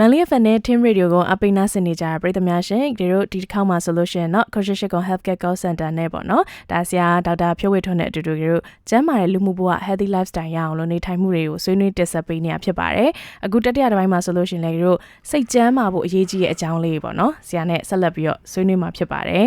မန်လေး FM နဲ့ Team Radio ကိုအပိနာဆင်နေကြတဲ့ပရိသတ်များရှင်ဒီတို့ဒီတစ်ခေါက်မှာဆိုလို့ရှိရင်တော့ Constitution Healthcare Call Center နဲ့ပေါ့နော်ဒါဆရာဒေါက်တာဖြိုးဝေထွန်းနဲ့အတူတူတို့ကျန်းမာတဲ့လူမှုဘဝ Healthy Lifestyle ရအောင်လို့နေထိုင်မှုတွေကိုဆွေးနွေးတင်ဆက်ပေးနေတာဖြစ်ပါတယ်အခုတတိယတစ်ပိုင်းမှာဆိုလို့ရှိရင်လည်းတို့စိတ်ကျန်းမာဖို့အရေးကြီးတဲ့အကြောင်းလေးပေါ့နော်ဆရာနဲ့ဆက်လက်ပြီးတော့ဆွေးနွေးမှာဖြစ်ပါတယ်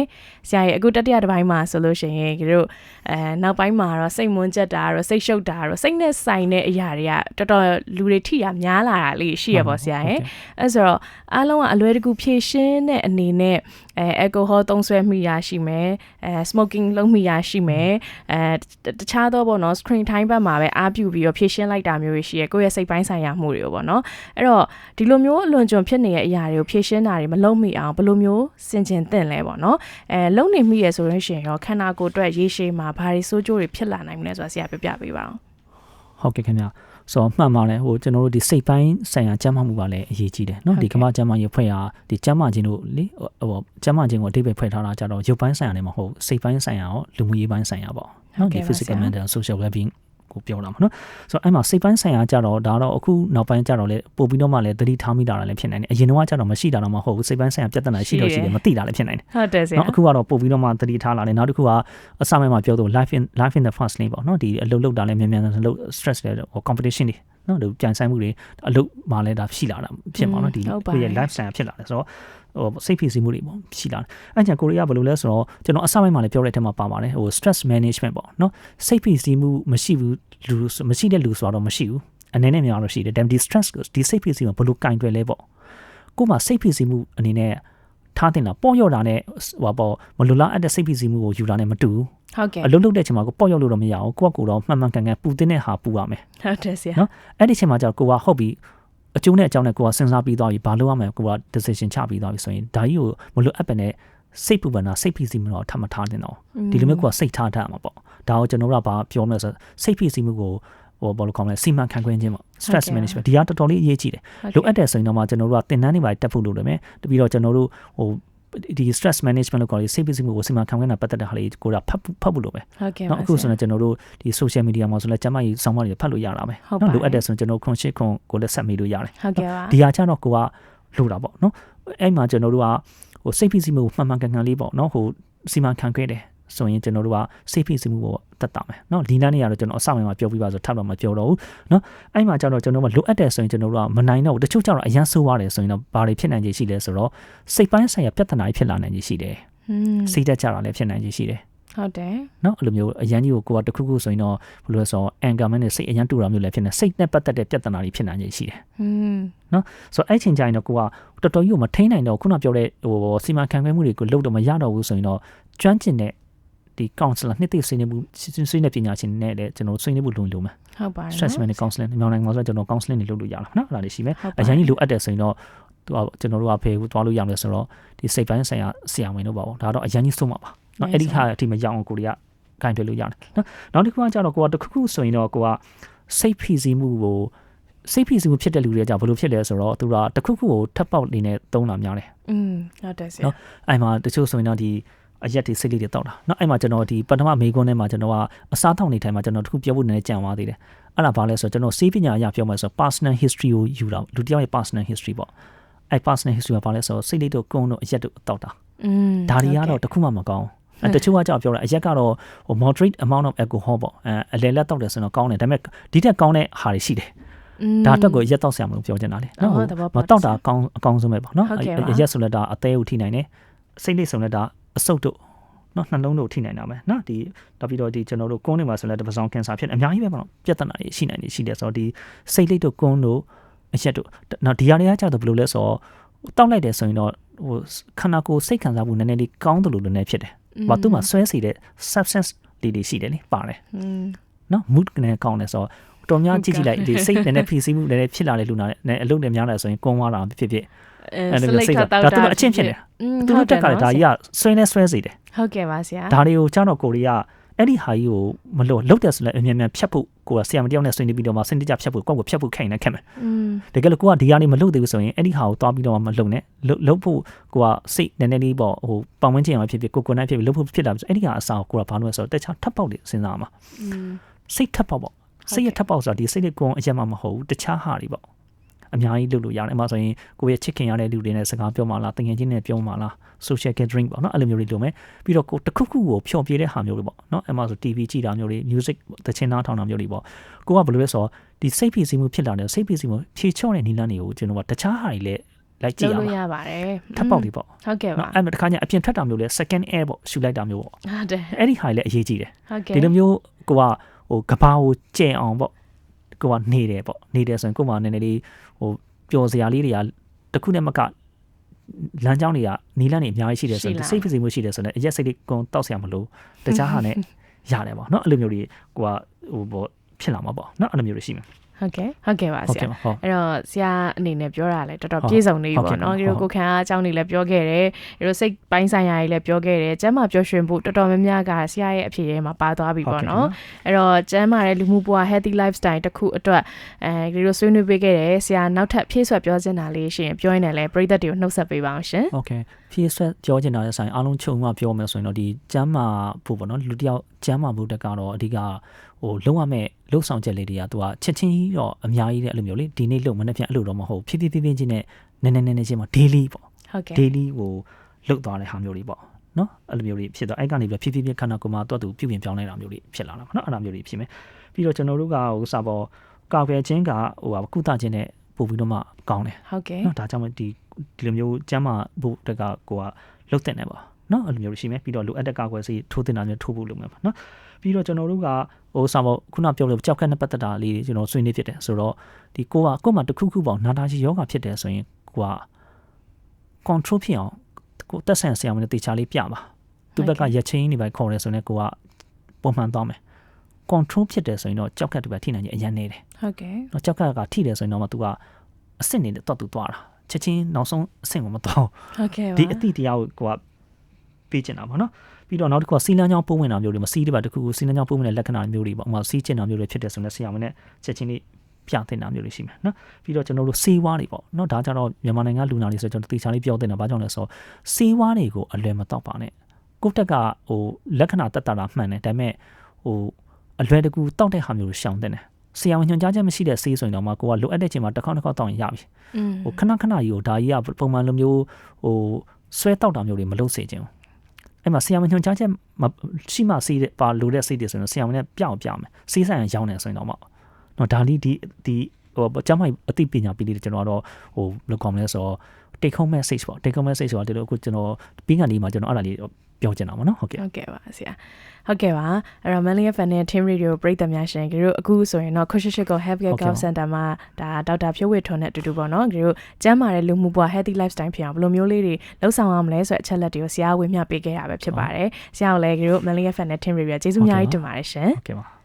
ဆရာရဲ့အခုတတိယတစ်ပိုင်းမှာဆိုလို့ရှိရင်တို့အဲနောက်ပိုင်းမှာတော့စိတ်မွန်းချက်တာတော့စိတ်ရှုပ်တာတော့စိတ်နဲ့ဆိုင်တဲ့အရာတွေကတော်တော်လူတွေထိရများလာတာလေးရှိရပေါ့ဆရာရဲ့အဲဆိုတော့အားလုံးကအလွယ်တကူဖြည့်ရှင်းတဲ့အနေနဲ့အဲအယ်ကိုဟောသုံးဆွဲမိရရှိမယ်အဲ smoking လုပ်မိရရှိမယ်အဲတခြားသောပေါ့နော် screen time ဘက်မှာပဲအားပြုပြီးတော့ဖြည့်ရှင်းလိုက်တာမျိုးတွေရှိရကိုယ့်ရဲ့စိတ်ပိုင်းဆိုင်ရာမှုတွေကိုပေါ့နော်အဲ့တော့ဒီလိုမျိုးအလွန်ကျွံဖြစ်နေတဲ့အရာတွေကိုဖြည့်ရှင်းတာတွေမလုပ်မိအောင်ဘယ်လိုမျိုးစင်ကျင်သင့်လဲပေါ့နော်အဲလုံနေမိရဆိုရင်ရှင်ရောခန္ဓာကိုယ်အတွက်ရေရှည်မှာဘာတွေစိုးကျိုးတွေဖြစ်လာနိုင်မလဲဆိုတာဆရာပြပြပေးပါအောင်ဟုတ်ကဲ့ခင်ဗျာ ဆိုတော့မှန်ပါတယ်ဟိုကျွန်တော်တို့ဒီစိတ်ပိုင်းဆိုင်ရာကျန်းမာမှုကလည်းအရေးကြီးတယ်เนาะဒီကမ္ဘာကျန်းမာရေးဖွဲ့ရာဒီကျန်းမာခြင်းတို့လေဟိုကျန်းမာခြင်းကိုအတိတ်ပဲဖွဲ့ထားတာကြတော့ရုပ်ပိုင်းဆိုင်ရာလည်းမဟုတ်စိတ်ပိုင်းဆိုင်ရာရောလူမှုရေးပိုင်းဆိုင်ရာပေါ့เนาะဒီ physical mental social well-being ကိုပြောတာမှာနော်ဆိုတော့အဲ့မှာစိတ်ပိုင်းဆိုင်ရာကြတော့ဒါတော့အခုနောက်ပိုင်းကြတော့လေပို့ပြီးတော့မှလည်းသတိထားမိတာလည်းဖြစ်နိုင်တယ်အရင်တော့ကြတော့မရှိတာတော့မဟုတ်ဘူးစိတ်ပိုင်းဆိုင်ရာပြဿနာရှိတော့ရှိတယ်မသိတာလည်းဖြစ်နိုင်တယ်ဟုတ်တယ်ဆရာနော်အခုကတော့ပို့ပြီးတော့မှသတိထားလာတယ်နောက်တစ်ခုကအစပိုင်းမှာပြောတော့ life in life in the first lane ပေါ့နော်ဒီအလုပ်လုပ်တာလည်းမြန်မြန်လုပ် stress တွေ competition တွေ နော်ဒီပြန်ဆိုင်မှုတွေအလုပ်မှာလည်းဒါရှိလာတာဖြစ်မှာနော်ဒီကိုယ့်ရဲ့ lifestyle ဖြစ်လာတယ်ဆိုတော့ဟိုစိတ်ဖိစီးမှုတွေပေါ့ရှိလာတယ်အဲ့ကျကိုရီးယားဘယ်လိုလဲဆိုတော့ကျွန်တော်အစပိုင်းမှာလည်းပြောတဲ့အထက်မှာပါပါတယ်ဟို stress management ပေါ့နော်စိတ်ဖိစီးမှုမရှိဘူးလူမရှိတဲ့လူဆိုတော့မရှိဘူးအနေနဲ့များတော့ရှိတယ်ဒါပေမဲ့ဒီ stress ကိုဒီစိတ်ဖိစီးမှုဘယ်လိုကင်တွယ်လဲပေါ့ကို့မှာစိတ်ဖိစီးမှုအနေနဲ့ထားတင်တာပေါ့ရော့တာနဲ့ဟိုပေါ့မလိုလားအပ်တဲ့စိတ်ဖိစီးမှုကိုယူတာနဲ့မတူဘူး ဟုတ်ကဲ့အလုပ်လုပ်တဲ့အချိန်မှာကိုပေါ့ရောက်လို့တော့မရအောင်ကိုကကိုတော့မှန်မှန်ကန်ကန်ပူတင်တဲ့ဟာပူရမယ်ဟုတ်တယ်ဆရာနော်အဲ့ဒီအချိန်မှာကျတော့ကိုကဟုတ်ပြီအကျိုးနဲ့အကြောင်းနဲ့ကိုကစဉ်းစားပြီးသွားပြီဘာလုပ်ရမလဲကိုက decision ချပြီးသွားပြီဆိုရင်ဒါကြီးကိုမလို့အပ်ပဲနဲ့စိတ်ပူပန်တာစိတ်ဖိစီးမှုတော့ထပ်မထားတင်တော့ဒီလိုမျိုးကိုကစိတ်ထားတတ်မှာပေါ့ဒါကိုကျွန်တော်တို့ကဘာပြောမလဲဆိုစိတ်ဖိစီးမှုကိုဟိုဘာလို့ခေါ်မလဲစီမံခန့်ခွဲခြင်းပေါ့ stress management ဒီကတော်တော်လေးအရေးကြီးတယ်လိုအပ်တဲ့ဆိုရင်တော့မှကျွန်တော်တို့ကသင်တန်းတွေပါတက်ဖို့လုပ်တယ်မယ်တပြီးတော့ကျွန်တော်တို့ဟို ဒီ stress management လို့ခေါ်တယ်စိတ်ပစ္စည်းမှုကိုစီမံခန့်ခွဲတာပတ်သက်တဲ့ဟာလေးကိုတော့ဖတ်ဖတ်ဖို့လိုပဲဟုတ်ကဲ့ပါနော်အခုဆိုရင်ကျွန်တော်တို့ဒီ social media မှာဆိုလဲကျမကြီးစောင်းမတွေဖတ်လို့ရတာပဲနော်လိုအပ်တယ်ဆိုရင်ကျွန်တော်ခွန်ရှိခွန်ကိုလည်းဆက်မိလို့ရတယ်ဟုတ်ကဲ့ပါဒီဟာကျတော့ကိုကလိုတာပေါ့နော်အဲ့မှာကျွန်တော်တို့ကဟိုစိတ်ပစ္စည်းမှုကိုမှန်မှန်ကန်ကန်လေးပေါ့နော်ဟိုစီမံခန့်ခွဲတယ် ဆိုရင်ကျွန်တော်တို့ကစိတ်ဖိစီးမှုကိုတက်တာမယ်เนาะဒီနားနေရတော့ကျွန်တော်အစပိုင်းမှာပြောပြပါဆိုထပ်တော့မပြောတော့ဘူးเนาะအဲ့မှာကျတော့ကျွန်တော်ကလိုအပ်တယ်ဆိုရင်ကျွန်တော်တို့ကမနိုင်တော့ဘူးတချို့ကျတော့အရန်ဆိုးရတယ်ဆိုရင်တော့ဘာတွေဖြစ်နိုင်ခြေရှိလဲဆိုတော့စိတ်ပိုင်းဆိုင်ရာပြဿနာတွေဖြစ်လာနိုင်ခြေရှိတယ်စိတ်တက်ကြတာလည်းဖြစ်နိုင်ခြေရှိတယ်ဟုတ်တယ်เนาะအဲ့လိုမျိုးအရန်ကြီးကိုကိုကတခုခုဆိုရင်တော့ဘယ်လိုလဲဆိုတော့ anger နဲ့စိတ်အရန်တူတာမျိုးလည်းဖြစ်နေစိတ်နဲ့ပတ်သက်တဲ့ပြဿနာတွေဖြစ်နိုင်ခြေရှိတယ်อืมเนาะဆိုတော့အဲ့ချိန်ကျရင်တော့ကိုကတော်တော်ကြီးကိုမထိန်နိုင်တော့ခုနပြောတဲ့ဟိုစီမံခန့်ခွဲမှုတွေကိုလုပ်တော့မရတော့ဘူးဆိုရင်တော့ကျွမ်းကျင်တဲ့ ဒီ counselor နှစ်သိဆွေးနွေးမှုဆွေးနွေးပညာရှင်နဲ့လည်းကျွန်တော်ဆွေးနွေးဖို့လုံလုံမယ်ဟုတ်ပါတယ် stress management counseling မြန်မာနိုင်ငံမှာဆိုကျွန်တော် counseling တွေလုပ်လို့ရလားနော်အဲ့ဒါတွေရှိမယ်အရင်ကြီးလိုအပ်တယ်ဆိုရင်တော့သူကကျွန်တော်တို့ကဖေဘူးသွားလို့ရမယ်ဆိုတော့ဒီစိတ်ပိုင်းဆိုင်ရာဆရာဝန်တို့ပါပေါ့ဒါတော့အရင်ကြီးဆုံးမှာပါနော်အဲ့ဒီဟာအထိမရောက်အောင်ကိုရီးယားဂိုင်းပြလို့ရတယ်နော်နောက်တစ်ခုကကျတော့ကိုကတခုခုဆိုရင်တော့ကိုကစိတ်ဖိစီးမှုကိုစိတ်ဖိစီးမှုဖြစ်တဲ့လူတွေကဘယ်လိုဖြစ်လဲဆိုတော့သူကတခုခုကိုထပ်ပေါက်နေနဲ့သုံးတာများတယ်อืมဟုတ်တယ်ဆရာနော်အဲ့မှာတချို့ဆိုရင်တော့ဒီ အရက်တွေစိတ်လေးတွေတောက်တာနော်အဲ့မှာကျွန်တော်ဒီပထမမေကွန်းထဲမှာကျွန်တော်ကအစားထောက်နေထိုင်မှာကျွန်တော်တခုပြောဖို့နည်းနည်းကြံသွားသေးတယ်အဲ့ဒါဘာလဲဆိုတော့ကျွန်တော်စေးပညာအရပြောမှဆိုတော့ personal history ကိုယူတာလူတစ်ယောက်ရဲ့ personal history ပေါ့အဲ့ personal history ကဘာလဲဆိုတော့စိတ်လေးတို့ကုန်းတို့အရက်တို့တောက်တာอืมဒါတွေကတော့တခုမှမကောင်းအဲတချို့ကကြောက်ပြောတာအရက်ကတော့ဟို moderate amount of alcohol ပေါ့အဲအလယ်လက်တောက်တယ်ဆိုတော့ကောင်းတယ်ဒါပေမဲ့ဒီထက်ကောင်းတဲ့ဟာတွေရှိတယ်ဒါအတွက်ကိုရက်တောက်ဆရာမလို့ပြောချင်တာလေနော်မတောက်တာအကောင်းအကောင်းဆုံးပဲပေါ့နော်အရက်ဆိုလည်းဒါအသေးကိုထိနိုင်တယ်စိတ်လေးဆုံးလည်းဒါ အဆုတ်တို့နော်နှလုံးတို့ထိနိုင်တာပဲနော်ဒီတော့ပြီးတော့ဒီကျွန်တော်တို့ကုန်းတွေမှာဆိုလည်းတပစောင်းကင်ဆာဖြစ်အများကြီးပဲပေါ့နော်ပြဿနာတွေရှိနိုင်နေရှိတယ်ဆိုတော့ဒီစိတ်လိတ်တို့ကုန်းတို့အရက်တို့နော်ဒီဟာတွေကကြတော့ဘယ်လိုလဲဆိုတော့တောက်လိုက်တယ်ဆိုရင်တော့ဟိုခန္ဓာကိုယ်စိတ်ခံစားမှုနည်းနည်းလေးကောင်းတယ်လို့လည်းဖြစ်တယ်။ဘာသူ့မှာဆွဲစီတဲ့ substance လေးတွေရှိတယ်လေပါတယ်။နော် mood နဲ့ကောင်းတယ်ဆိုတော့တော်များကြည့်ကြည့်လိုက်ဒီစိတ်နည်းနည်းဖြည့်ဆည်းမှုနည်းနည်းဖြစ်လာတဲ့လူနာနဲ့အလုပ်နဲ့များတယ်ဆိုရင်ကုန်းသွားတာဖြစ်ဖြစ် အဲ့လိုစိတ်ကဒါသူအချင်းဖြစ်နေတာသူတို့တက်ကလည်းဒါကြီးကဆွဲနေဆွဲစီတယ်ဟုတ်ကဲ့ပါဆရာဒါတွေကိုကျွန်တော်ကိုရီးယားအဲ့ဒီဟာကြီးကိုမလို့လောက်တယ်ဆိုလည်းအမြန်မြန်ဖြတ်ဖို့ကိုကဆရာမတယောက်နဲ့ဆွေးနွေးပြီးတော့မှစနစ်ကြဖြတ်ဖို့ကိုယ့်ကိုဖြတ်ဖို့ခိုင်းနေခက်မယ်တကယ်လို့ကိုကဒီကနေမလုပ်သေးဘူးဆိုရင်အဲ့ဒီဟာကိုသွားပြီးတော့မှမလုပ်နဲ့လုပ်ဖို့ကိုကစိတ်နည်းနည်းလေးပေါ့ဟိုပတ်ဝန်းကျင်မှာဖြစ်ဖြစ်ကိုကိုနိုင်ဖြစ်ဖြစ်လုပ်ဖို့ဖြစ်လာပြီဆိုအဲ့ဒီဟာအစားကိုကိုကဘာလို့လဲဆိုတော့တခြားထပ်ပေါက်တွေစဉ်းစားမှာစိတ်ထပ်ပေါက်ပေါ့စိတ်ရထပ်ပေါက်ဆိုတာဒီစိတ်ကိုအရင်မှမဟုတ်ဘူးတခြားဟာတွေပေါ့ အများကြီးလုပ်လို့ရတယ်အမှဆိုရင်ကိုယ့်ရဲ့ချစ်ခင်ရတဲ့လူတွေနဲ့စကားပြောမှလားတငယ်ချင်းနဲ့ပြောမှလား social gathering ပေါ့နော်အဲ့လိုမျိုးတွေလုပ်မယ်ပြီးတော့ကိုတခုခုကိုဖျော်ဖြေတဲ့ဟာမျိုးတွေပေါ့နော်အဲ့မှာဆို TV ကြည့်တာမျိုးတွေ music သချင်းနားထောင်တာမျိုးတွေပေါ့ကိုကဘယ်လိုလဲဆိုတော့ဒီစိတ်ဖိစီးမှုဖြစ်လာတယ်စိတ်ဖိစီးမှုဖြေချော့တဲ့နီလန်းတွေကိုကျွန်တော်ကတခြားဟာတွေလည်းလိုက်ကြည့်ရမှာရပါတယ်ထပ်ပေါက်တွေပေါ့ဟုတ်ကဲ့ပါအဲ့မှာတခါကျအပြင်ထွက်တာမျိုးလဲ second air ပေါ့ရှူလိုက်တာမျိုးပေါ့ဟုတ်တယ်အဲ့ဒီဟာတွေလည်းအရေးကြီးတယ်ဟုတ်ကဲ့ဒီလိုမျိုးကိုကဟိုကဘာကိုကျင့်အောင်ပေါ့ ကိုကနေတယ်ပေါ့နေတယ်ဆိုရင်ကိုမှနည်းနည်းလေးဟိုပျော်စရာလေးတွေကတခုနဲ့မကလမ်းကြောင်းတွေကနီလန်းတွေအများကြီးရှိတယ်ဆိုတော့စိတ်ဖြစ်စီမှုရှိတယ်ဆိုတော့အရက်စိတ်လေးကုန်တောက်ဆရာမလို့တခြားဟာနဲ့ရတယ်ပေါ့နော်အဲ့လိုမျိုးတွေကိုကဟိုပေါ့ဖြစ်လာမှာပေါ့နော်အဲ့လိုမျိုးတွေရှိမှာ ဟုတ်ကဲ့ဟုတ်ကဲ့ပါဆရာအဲ့တော့ဆရာအနေနဲ့ပြောတာလဲတော်တော်ပြည့်စုံနေပြီပေါ့နော်ဒီလိုကိုခံအားအကြောင်းတွေလည်းပြောခဲ့တယ်ဒီလိုစိတ်ပိုင်းဆိုင်ရာတွေလည်းပြောခဲ့တယ်ကျမ်းမာပျော်ရွှင်ဖို့တော်တော်များများကဆရာရဲ့အဖြေထဲမှာပါသွားပြီပေါ့နော်အဲ့တော့ကျမ်းမာတဲ့လူမှုဘဝ healthy lifestyle တစ်ခုအတွက်အဲဒီလိုဆွေးနွေးပေးခဲ့တယ်ဆရာနောက်ထပ်ဖြည့်ဆွတ်ပြောချင်တာလေးရှင်ပြောရင်းနဲ့လည်းပရိသတ်တွေကိုနှုတ်ဆက်ပေးပါအောင်ရှင်ဟုတ်ကဲ့ဖြည့်ဆွတ်ပြောချင်တာရဲ့ဆိုင်အားလုံးချုပ်မှပြောမယ်ဆိုရင်တော့ဒီကျမ်းမာဖို့ပေါ့နော်လူတယောက်ကျမ်းမာဖို့တက်ကတော့အဓိကဟိုလုံးဝမဲ့လှုပ်ဆောင်ချက်လေးတွေကသူကချက်ချင်းကြီးတော့အများကြီးတဲ့အဲ့လိုမျိုးလေဒီနေ့လှုပ်မနေ့ပြန်အဲ့လိုတော့မဟုတ်ဖြည်းဖြည်းဖြည်းဖြည်းချင်းနဲ့နည်းနည်းနည်းနည်းချင်းမှာ daily ပေါ့ဟုတ်ကဲ့ daily ဟိုလှုပ်သွားတဲ့ဟာမျိုးတွေပေါ့နော်အဲ့လိုမျိုးတွေဖြစ်တော့အဲ့ကနေပြီးဖြည်းဖြည်းဖြည်းခန္ဓာကိုယ်မှာတော့သူပြုပြင်ပြောင်းလဲတာမျိုးတွေဖြစ်လာတာပေါ့နော်အဲ့လိုမျိုးတွေဖြစ်မယ်ပြီးတော့ကျွန်တော်တို့ကဟိုစာပေါ်ကာကွယ်ခြင်းကဟိုကုသခြင်းနဲ့ပို့ပြီးတော့မှကောင်းတယ်ဟုတ်ကဲ့နော်ဒါကြောင့်ဒီဒီလိုမျိုးကျမ်းမာဖို့တက်ကကိုကလှုပ်တဲ့နေပါနော်အဲ့လိုမျိုးရှိမယ်ပြီးတော့လိုအပ်တဲ့ကာကွယ်ဆေးထိုးတင်တာမျိုးထိုးဖို့လုပ်မယ်ပါနော် ပြီးတော့ကျွန်တော်တို့ကဟိုစာပေါ့ခုနပြောလို့ကြောက်ကက်နဲ့ပတ်သက်တာလေးကျွန်တော်ဆွေးနွေးဖြစ်တယ်ဆိုတော့ဒီကိုကကို့မှာတခုခုပေါ့နာတာရှိယောဂဖြစ်တယ်ဆိုရင်ကိုက control ဖြစ်အောင်ကိုတက်ဆန်ဆရာမနဲ့တေချာလေးပြပါသူ့ဘက်ကရက်ချင်းနေပဲခေါ်တယ်ဆိုရင်ကိုကပုံမှန်သွားမယ် control ဖြစ်တယ်ဆိုရင်တော့ကြောက်ကက်တူပဲထိနိုင်ခြင်းအရင်နေတယ်ဟုတ်ကဲ့တော့ကြောက်ကက်ကထိတယ်ဆိုရင်တော့မှ तू ကအစ်စ်နေတဲ့တော့ तू သွားတာချက်ချင်းနောက်ဆုံးအဆင့်ကိုမတော့ဟုတ်ကဲ့ဒီအတိတရားကိုကိုကပေးချင်တာပေါ့နော် ပြီးတော့နောက်တစ်ခုကစီလန်းချောင်းပုံဝင်တာမျိုးတွေမစီးတပါတခုခုစီလန်းချောင်းပုံဝင်တဲ့လက္ခဏာမျိုးတွေပေါ့ဥပမာစီးကျင်တာမျိုးတွေဖြစ်တယ်ဆိုရင်ဆရာမနဲ့ချက်ချင်းလေးပြတင်တာမျိုးတွေရှိမယ်နော်ပြီးတော့ကျွန်တော်တို့စေးဝါးတွေပေါ့နော်ဒါကြတော့မြန်မာနိုင်ငံလူနာတွေဆိုကျွန်တော်တေချာလေးပြောတင်တာဘာကြောင့်လဲဆိုတော့စေးဝါးတွေကိုအလွယ်မတော့ပါနဲ့ကိုတက်ကဟိုလက္ခဏာတက်တာတာမှန်တယ်ဒါပေမဲ့ဟိုအလွယ်တကူတောက်တဲ့ဟာမျိုးကိုရှောင်တဲ့တယ်ဆရာဝန်ညွှန်ကြားချက်မရှိတဲ့ဆေးဆိုရင်တော့မှကိုကလိုအပ်တဲ့ချိန်မှာတစ်ခေါက်တစ်ခေါက်တောက်ရင်ရပြီဟိုခဏခဏကြီးကိုဒါကြီးကပုံမှန်လိုမျိုးဟိုဆွဲတောက်တာမျိုးတွေမလုပ်စေချင်ဘူး အဲ့မှာဆရာမညွှန်ကြားချက်ရှိမှစေးပါလိုတဲ့စိတ်တွေဆိုရင်ဆရာမနဲ့ပြောင်းပြမယ်စေးဆိုင်ရရောင်းနေဆိုရင်တော့မှနော်ဒါလေးဒီဒီဟိုကျမအသိပညာပေးလေးကျွန်တော်ကတော့ဟိုဘယ်လိုကောင်းလဲဆိုတော့ take home message ပေါ့ take home message ဆိုတာဒီလိုအခုကျွန်တော်ပြီးကနေမှကျွန်တော်အဲ့ဒါလေးပြောချင်တာပေါ့နော်ဟုတ်ကဲ့ဟုတ်ကဲ့ပါဆရာဟုတ်ကဲ့ပါအဲ့တော့ Manly FM နဲ့ Team Radio ပရိသတ်များရှင်ကြတို့အခုဆိုရင်တော့ Kushishiko Healthcare Health Center မှာဒါဒေါက်တာဖြိုးဝေထွန်းနဲ့အတူတူပေါ့နော်ကြတို့ကျန်းမာတဲ့လူမှုဘဝ healthy lifestyle ဖြစ်အောင်ဘယ်လိုမျိုးလေးတွေလှုပ်ဆောင်ရမလဲဆိုတဲ့အချက်လက်တွေကိုဆရာဝေမျှပေးခဲ့ရပဲဖြစ်ပါတယ်ဆရာကိုလည်းကြတို့ Manly FM နဲ့ Team Radio ကျေးဇူးအများကြီးတင်ပါတယ်ရှင်ဟုတ်ကဲ့ပါ